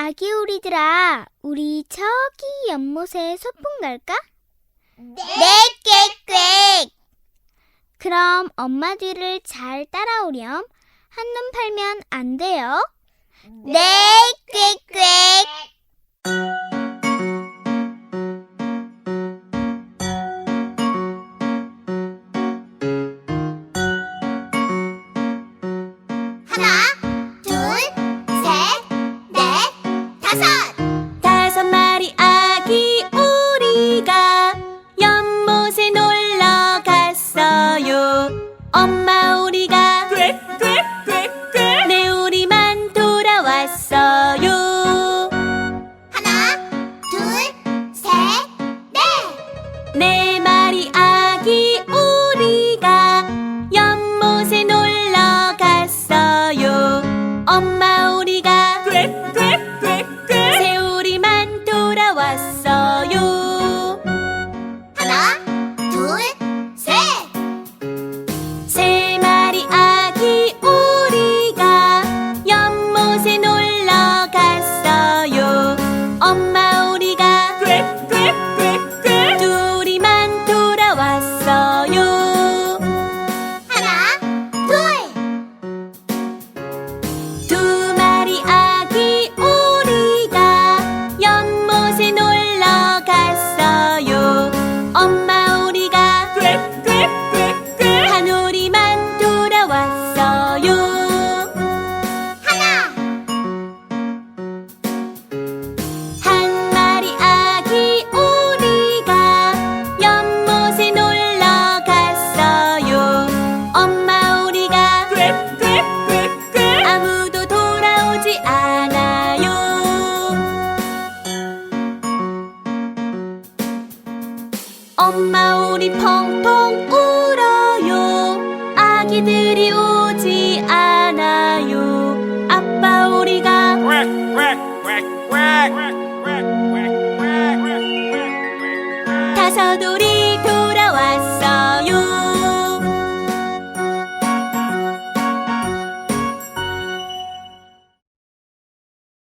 아기 오리들아, 우리 저기 연못에 소풍 갈까? 네, 네 꽥꽥. 그럼 엄마 뒤를 잘 따라오렴. 한눈 팔면 안 돼요. 네, 꽥꽥. 엄마오리 펑펑 울어요. 아기들이 오지 않아요. 아빠 우리가 다섯오리 돌아왔어요.